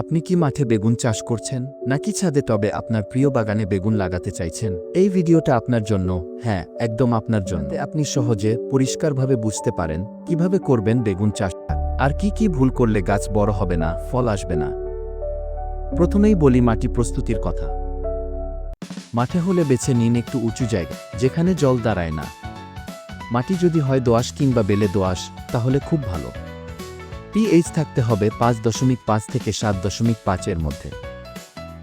আপনি কি মাঠে বেগুন চাষ করছেন, নাকি ছাদে টবে আপনার প্রিয় বাগানে বেগুন লাগাতে চাইছেন? এই ভিডিওটা আপনার জন্য হ্যাঁ একদম আপনার জন্য। আপনি সহজে, পরিষ্কারভাবে বুঝতে পারেন, কীভাবে করবেন বেগুন চাষ। আর কি কি ভুল করলে গাছ বড় হবে না, ফল আসবে না। প্রথমেই বলি মাটি প্রস্তুতির কথা। মাঠে হলে বেছে নিন একটু উঁচু জায়গা, যেখানে জল দাঁড়ায় না। মাটি যদি হয় দোআঁশ কিংবা বেলে দোআঁশ, তাহলে খুব ভালো। পিএইচ থাকতে হবে পাঁচ দশমিক পাঁচ থেকে সাত দশমিক পাঁচের মধ্যে।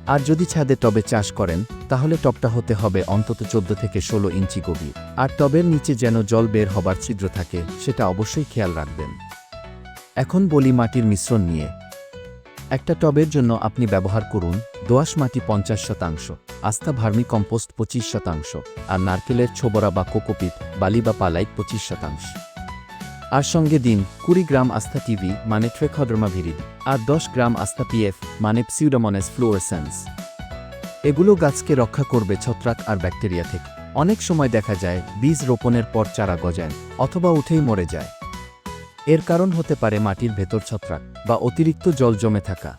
আর যদি ছাদে টবে চাষ করেন, তাহলে টবটা হতে হবে অন্তত চোদ্দ থেকে ষোলো ইঞ্চি গভীর। আর টবের নিচে যেন জল বের হবার ছিদ্র থাকে, সেটা অবশ্যই খেয়াল রাখবেন। এখন বলি মাটির মিশ্রণ নিয়ে। একটা টবের জন্য আপনি ব্যবহার করুন দোআঁশ মাটি পঞ্চাশ শতাংশ আস্থা ভার্মি কম্পোস্ট পঁচিশ শতাংশ, আর নারকেলের ছোবরা বা কোকোপিট, বালি বা পালাইট পঁচিশ শতাংশ। আর সঙ্গে দিন, কুড়ি গ্রাম আস্থা টিভি মানে ট্রেখডর্মা ভিরিড আর দশ গ্রাম আস্থা পিএফ মানে পসিউডামনেস ফ্লোরেসেন্স এগুলো গাছকে রক্ষা করবে ছত্রাক আর ব্যাকটেরিয়া থেকে। অনেক সময় দেখা যায়, বীজ রোপণের পর চারা গজায়, অথবা উঠেই মরে যায়। এর কারণ হতে পারে মাটির ভেতর ছত্রাক, বা অতিরিক্ত জল জমে থাকা।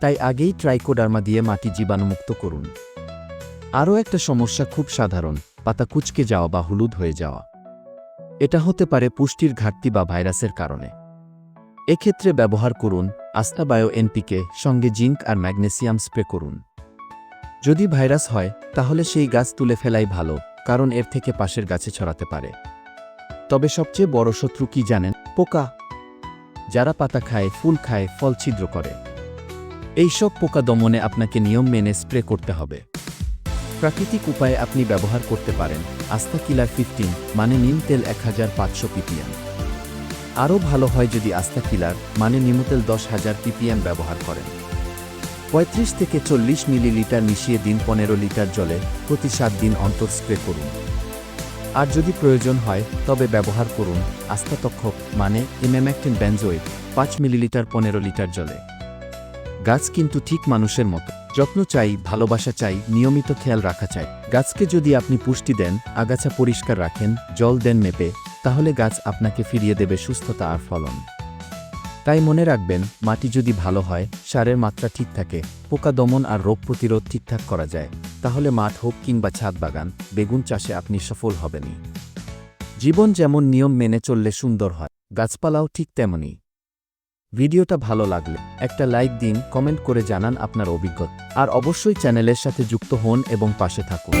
তাই আগেই ট্রাইকোডার্মা দিয়ে মাটি জীবাণুমুক্ত করুন। আরও একটা সমস্যা খুব সাধারণ, পাতা কুচকে যাওয়া বা হলুদ হয়ে যাওয়া। এটা হতে পারে পুষ্টির ঘাটতি বা ভাইরাসের কারণে। এক্ষেত্রে ব্যবহার করুন আস্তাবায়ো এনপিকে সঙ্গে জিঙ্ক আর ম্যাগনেসিয়াম স্প্রে করুন। যদি ভাইরাস হয়, তাহলে সেই গাছ তুলে ফেলাই ভালো, কারণ এর থেকে পাশের গাছে ছড়াতে পারে। তবে সবচেয়ে বড় শত্রু কি জানেন? পোকা। যারা পাতা খায়, ফুল খায়, ফল ছিদ্র করে। এইসব পোকা দমনে আপনাকে নিয়ম মেনে স্প্রে করতে হবে। প্রাকৃতিক উপায়ে আপনি ব্যবহার করতে পারেন। আস্থা কিলার ফিফটিন মানে নিম তেল এক হাজার পাঁচশো পিপিএম আরও ভালো হয় যদি আস্থা কিলার মানে নিমতেল দশ হাজার পিপিএম ব্যবহার করেন। পঁয়ত্রিশ থেকে চল্লিশ মিলিলিটার মিশিয়ে দিন পনেরো লিটার জলে প্রতি সাত দিন অন্তর স্প্রে করুন। আর যদি প্রয়োজন হয়, তবে ব্যবহার করুন আস্থাতক্ষক মানে ইমেম্যাকটিন ব্যানজোয়েট পাঁচ মিলিলিটার পনেরো লিটার জলে। গাছ কিন্তু ঠিক মানুষের মতো। যত্ন চাই, ভালোবাসা চাই, নিয়মিত খেয়াল রাখা চাই। গাছকে যদি আপনি পুষ্টি দেন, আগাছা পরিষ্কার রাখেন, জল দেন মেপে, তাহলে গাছ আপনাকে ফিরিয়ে দেবে সুস্থতা আর ফলন। তাই মনে রাখবেন, মাটি যদি ভালো হয়, সারের মাত্রা ঠিক থাকে, পোকা দমন আর রোগ প্রতিরোধ ঠিকঠাক করা যায়। তাহলে মাঠ হোক কিংবা ছাদ বাগান, বেগুন চাষে আপনি সফল হবেনই। জীবন যেমন নিয়ম মেনে চললে সুন্দর হয়, গাছপালাও ঠিক তেমনই। ভিডিওটা ভালো লাগলে একটা লাইক দিন, কমেন্ট করে জানান আপনার অভিজ্ঞতা। আর অবশ্যই চ্যানেলের সাথে যুক্ত হন এবং পাশে থাকুন।